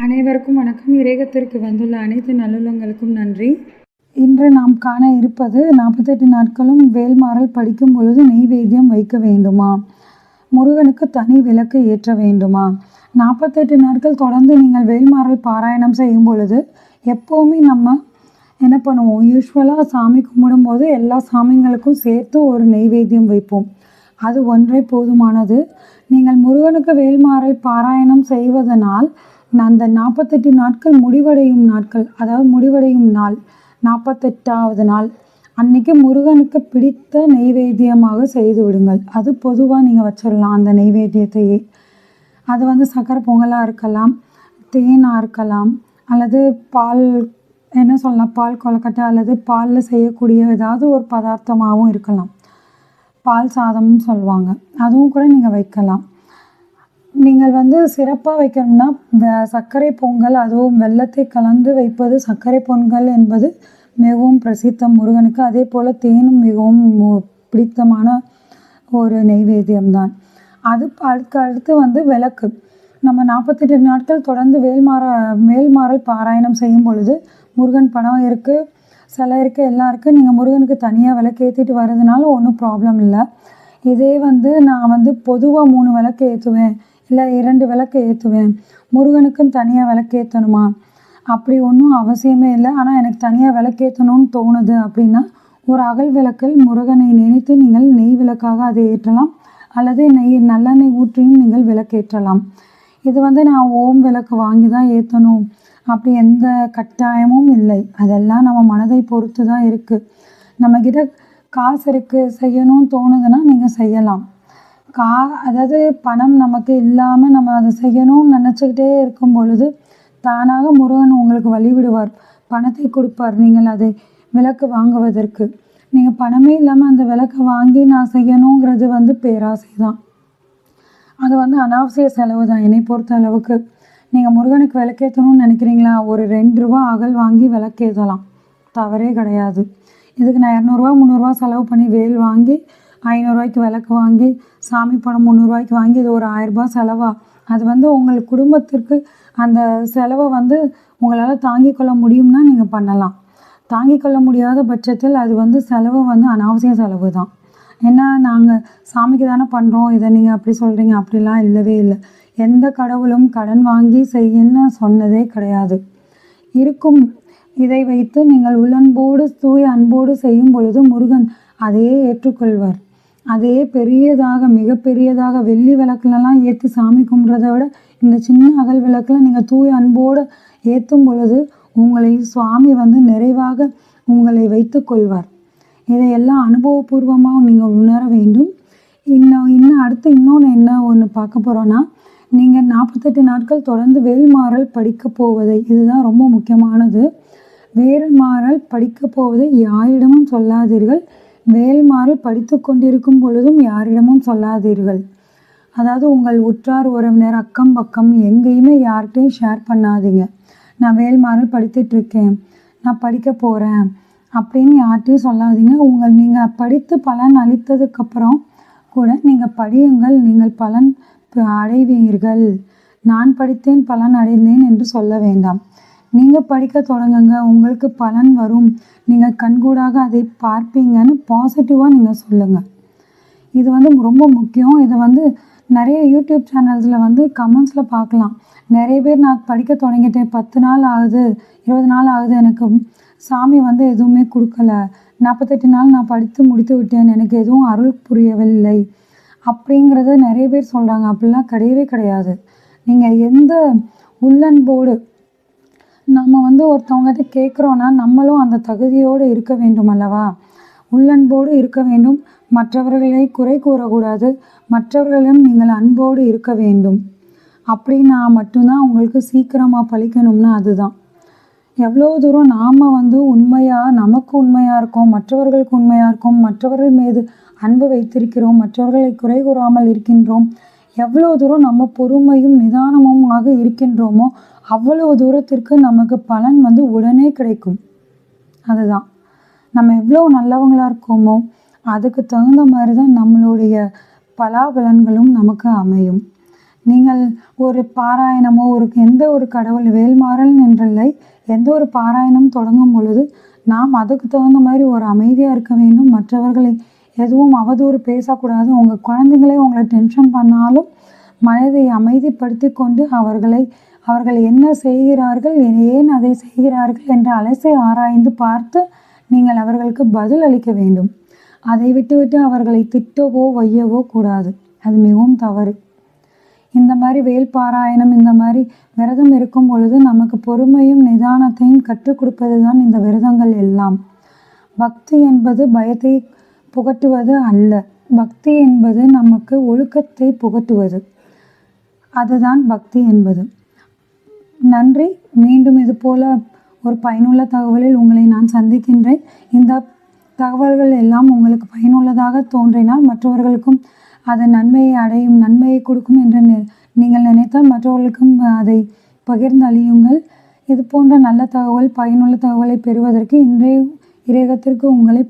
அனைவருக்கும் வணக்கம். இறைகத்திற்கு வந்துள்ள அனைத்து நல்லுள்ளங்களுக்கும் நன்றி. இன்று நாம் காண இருப்பது நாற்பத்தெட்டு நாட்களும் வேல்மாறல் படிக்கும் பொழுது நெய்வேத்தியம் வைக்க வேண்டுமா? முருகனுக்கு தனி விளக்கு ஏற்ற வேண்டுமா? நாற்பத்தெட்டு நாட்கள் தொடர்ந்து நீங்கள் வேல்மாறல் பாராயணம் செய்யும் பொழுது எப்போவுமே நம்ம என்ன பண்ணுவோம்? யூஸ்வலாக சாமி கும்பிடும்போது எல்லா சாமிங்களுக்கும் சேர்த்து ஒரு நெய்வேத்தியம் வைப்போம். அது ஒன்றே போதுமானது. நீங்கள் முருகனுக்கு வேல்மாறல் பாராயணம் செய்வதனால் அந்த நாற்பத்தெட்டு நாட்கள் முடிவடையும் நாட்கள் அதாவது முடிவடையும் நாள் நாற்பத்தெட்டாவது நாள். அன்னைக்கு முருகனுக்கு பிடித்த நெய்வேத்தியமாக செய்து விடுங்கள். அது பொதுவாக நீங்கள் வச்சிடலாம் அந்த நெய்வேத்தியத்தையே அது வந்து சக்கரை பொங்கலாக இருக்கலாம் தேனாக இருக்கலாம் அல்லது பால் என்ன சொல்லலாம் பால் கொலக்கட்டை அல்லது பாலில் செய்யக்கூடிய ஏதாவது ஒரு பதார்த்தமாகவும் இருக்கலாம். பால் சாதம்னு சொல்லுவாங்க. அதுவும் கூட நீங்கள் வைக்கலாம். நீங்கள் வந்து சிறப்பாக வைக்கணும்னா வ- சர்க்கரை பொங்கல் அதுவும் வெள்ளத்தை கலந்து வைப்பது சர்க்கரை பொங்கல் என்பது மிகவும் பிரசித்தம் முருகனுக்கு. அதே போல் தேனும் மிகவும் மு- பிடித்தமான ஒரு நெய்வேத்தியம்தான். அது அதுக்கு அடுத்து வந்து விளக்கு. நம்ம நாற்பத்தெட்டு நாட்கள் தொடர்ந்து வேல்மாற மேல்மாறல் பாராயணம் செய்யும் பொழுது முருகன் படம் இருக்குது சிலை இருக்குது எல்லாம் இருக்குது நீங்கள் முருகனுக்கு தனியாக விளக்கு ஏற்றிட்டு வர்றதுனால ஒன்றும் ப்ராப்ளம் இல்லை. இதே வந்து நான் வந்து பொதுவாக மூணு விளக்கு ஏற்றுவேன் இல்லை இரண்டு விளக்கு ஏற்றுவேன் முருகனுக்குன்னு தனியாக விளக்கு ஏற்றணுமா அப்படி ஒன்றும் அவசியமே இல்லை. ஆனால் எனக்கு தனியாக விளக்கேற்றணும்னு தோணுது அப்படின்னா ஒரு அகல் விளக்கில் முருகனை நினைத்து நீங்கள் நெய் விளக்காக அதை ஏற்றலாம். அல்லது நெய் நல்லெண்ணெய் ஊற்றியும் நீங்கள் விளக்கேற்றலாம் இது வந்து நான் ஓம் விளக்கு வாங்கி தான் ஏற்றணும் அப்படி எந்த கட்டாயமும் இல்லை. அதெல்லாம் நம்ம மனதை பொறுத்து தான் இருக்குது நம்மக்கிட்ட காசு இருக்குது செய்யணும்னு தோணுதுன்னா நீங்கள் செய்யலாம். கா அதாவது பணம் நமக்கு இல்லாமல் நம்ம அதை செய்யணும்னு நினச்சிக்கிட்டே இருக்கும் பொழுது தானாக முருகன் உங்களுக்கு வழிவிடுவார். பணத்தை கொடுப்பார். நீங்கள் அதை விளக்கு வாங்குவதற்கு. நீங்கள் பணமே இல்லாமல் அந்த விளக்கை வாங்கி நான் செய்யணுங்கிறது வந்து பேராசை தான் அது வந்து அனாவசிய செலவு தான். என்னை பொறுத்த அளவுக்கு நீங்கள் முருகனுக்கு விளக்கேற்றணும்னு நினைக்கிறீங்களா? ஒரு ரெண்டு ரூபா அகல் வாங்கி விளக்கேற்றலாம் தவறே கிடையாது. இதுக்கு நான் இரநூறுவா முந்நூறுரூவா செலவு பண்ணி வேல் வாங்கி ஐநூறுரூவாய்க்கு விளக்கு வாங்கி சாமி படம் முந்நூறுரூவாய்க்கு வாங்கி இது ஒரு ஆயிரரூபா செலவா? அது வந்து உங்கள் குடும்பத்திற்கு அந்த செலவை வந்து உங்களால் தாங்கிக் கொள்ள முடியும்னா நீங்கள் பண்ணலாம். தாங்கிக் கொள்ள முடியாத பட்சத்தில் அது வந்து செலவு வந்து அனாவசிய செலவு தான். ஏன்னா நாங்கள் சாமிக்கு தானே பண்ணுறோம் இதை நீங்கள் அப்படி சொல்கிறீங்க அப்படிலாம் இல்லவே இல்லை. எந்த கடவுளும் கடன் வாங்கி செய்யன்னு சொன்னதே கிடையாது. இருக்கும் இதை வைத்து நீங்கள் உள்ளன்போடு தூய அன்போடு செய்யும் பொழுது முருகன் அதையே ஏற்றுக்கொள்வார். அதையே பெரியதாக மிகப்பெரியதாக வெள்ளி விளக்குலலாம் ஏற்றி சாமி கும்பிட்றத விட இந்த சின்ன அகல் விளக்கில் நீங்கள் தூய அன்போடு ஏற்றும் பொழுது உங்களை சுவாமி வந்து நிறைவாக உங்களை வைத்து கொள்வார். இதையெல்லாம் அனுபவபூர்வமாக நீங்கள் உணர வேண்டும். இன்னும் இன்னும் அடுத்து இன்னொன்று என்ன ஒன்று பார்க்க போகிறோன்னா நீங்கள் நாற்பத்தெட்டு நாட்கள் தொடர்ந்து வேல்மாறல் படிக்க போவதை இதுதான் ரொம்ப முக்கியமானது. வேல்மாறல் படிக்க போவதை யாரிடமும் சொல்லாதீர்கள். வேல்மாறு படித்து கொண்டிருக்கும் பொழுதும் யாரிடமும் சொல்லாதீர்கள். அதாவது உங்கள் உற்றார் உறவினர் அக்கம் பக்கம் எங்கேயுமே யார்கிட்டையும் ஷேர் பண்ணாதீங்க. நான் வேல்மாறு படித்துட்டு இருக்கேன். நான் படிக்க போகிறேன் அப்படின்னு யார்கிட்டையும் சொல்லாதீங்க. உங்கள் நீங்கள் படித்து பலன் அளித்ததுக்கப்புறம் கூட நீங்கள் படியுங்கள். நீங்கள் பலன் அடைவீர்கள். நான் படித்தேன் பலன் அடைந்தேன் என்று சொல்ல வேண்டாம். நீங்கள் படிக்க தொடங்குங்க உங்களுக்கு பலன் வரும். நீங்கள் கண்கூடாக அதை பார்ப்பீங்கன்னு பாசிட்டிவாக நீங்கள் சொல்லுங்கள் இது வந்து ரொம்ப முக்கியம். இதை வந்து நிறைய யூடியூப் சேனல்ஸில் வந்து கமெண்ட்ஸில் பார்க்கலாம். நிறைய பேர் நான் படிக்க தொடங்கிட்டேன் பத்து நாள் ஆகுது இருபது நாள் ஆகுது எனக்கு சாமி வந்து எதுவுமே கொடுக்கல. நாற்பத்தெட்டு நாள் நான் படித்து முடித்து விட்டேன் எனக்கு எதுவும் அருள் புரியவில்லை அப்படிங்கிறத நிறைய பேர் சொல்கிறாங்க அப்படிலாம் கிடையவே கிடையாது. நீங்கள் எந்த உள்ளன்போடு நம்ம வந்து ஒருத்தவங்ககிட்ட கேட்குறோன்னா நம்மளும் அந்த தகுதியோடு இருக்க வேண்டும் அல்லவா? உள்ளன்போடு இருக்க வேண்டும். மற்றவர்களை குறை கூறக்கூடாது. மற்றவர்களிடம் நீங்கள் அன்போடு இருக்க வேண்டும். அப்படின்னா மட்டும்தான் உங்களுக்கு சீக்கிரமாக பழிக்கணும்னா அதுதான். எவ்வளோ தூரம் நாம் வந்து உண்மையாக நமக்கு உண்மையாக இருக்கோம் மற்றவர்களுக்கு உண்மையாக இருக்கோம் மற்றவர்கள் மீது அன்பு வைத்திருக்கிறோம் மற்றவர்களை குறை கூறாமல் இருக்கின்றோம் எவ்வளோ தூரம் நம்ம பொறுமையும் நிதானமுமாக இருக்கின்றோமோ அவ்வளவு தூரத்திற்கு நமக்கு பலன் வந்து உடனே கிடைக்கும். அதுதான். நம்ம எவ்வளோ நல்லவங்களாக இருக்கோமோ அதுக்கு தகுந்த மாதிரி தான் நம்மளுடைய பலாபலன்களும் நமக்கு அமையும். நீங்கள் ஒரு பாராயணமோ ஒரு எந்த ஒரு கடவுள் வேல்மாறல் என்றில்லை எந்த ஒரு பாராயணம் தொடங்கும் பொழுது நாம் அதுக்கு தகுந்த மாதிரி ஒரு அமைதியாக இருக்க வேண்டும். மற்றவர்களை எதுவும் அவதூறு பேசக்கூடாது. உங்கள் குழந்தைங்களே உங்களை டென்ஷன் பண்ணாலும் மனதை அமைதிப்படுத்தி கொண்டு அவர்களை அவர்கள் என்ன செய்கிறார்கள் ஏன் அதை செய்கிறார்கள் என்று அலசி ஆராய்ந்து பார்த்து நீங்கள் அவர்களுக்கு பதில் அளிக்க வேண்டும். அதை விட்டுவிட்டு அவர்களை திட்டவோ வையவோ கூடாது. அது மிகவும் தவறு. இந்த மாதிரி வேல் பாராயணம் இந்த மாதிரி விரதம் இருக்கும் பொழுது நமக்கு பொறுமையும் நிதானத்தையும் கற்றுக் கொடுப்பது தான் இந்த விரதங்கள் எல்லாம். பக்தி என்பது பயத்தை புகட்டுவது அல்ல. பக்தி என்பது நமக்கு ஒழுக்கத்தை புகட்டுவது. அதுதான் பக்தி என்பது. நன்றி. மீண்டும் இது போல ஒரு பயனுள்ள தகவலில் உங்களை நான் சந்திக்கின்றேன். இந்த தகவல்கள் எல்லாம் உங்களுக்கு பயனுள்ளதாக தோன்றினால் மற்றவர்களுக்கும் அது நன்மையை அடையும் நன்மையை கொடுக்கும் என்று நீங்கள் நினைத்தால் மற்றவர்களுக்கும் அதை பகிர்ந்து அழியுங்கள். இது போன்ற நல்ல தகவல் பயனுள்ள தகவலை பெறுவதற்கு இன்றைய இறையகத்திற்கு உங்களை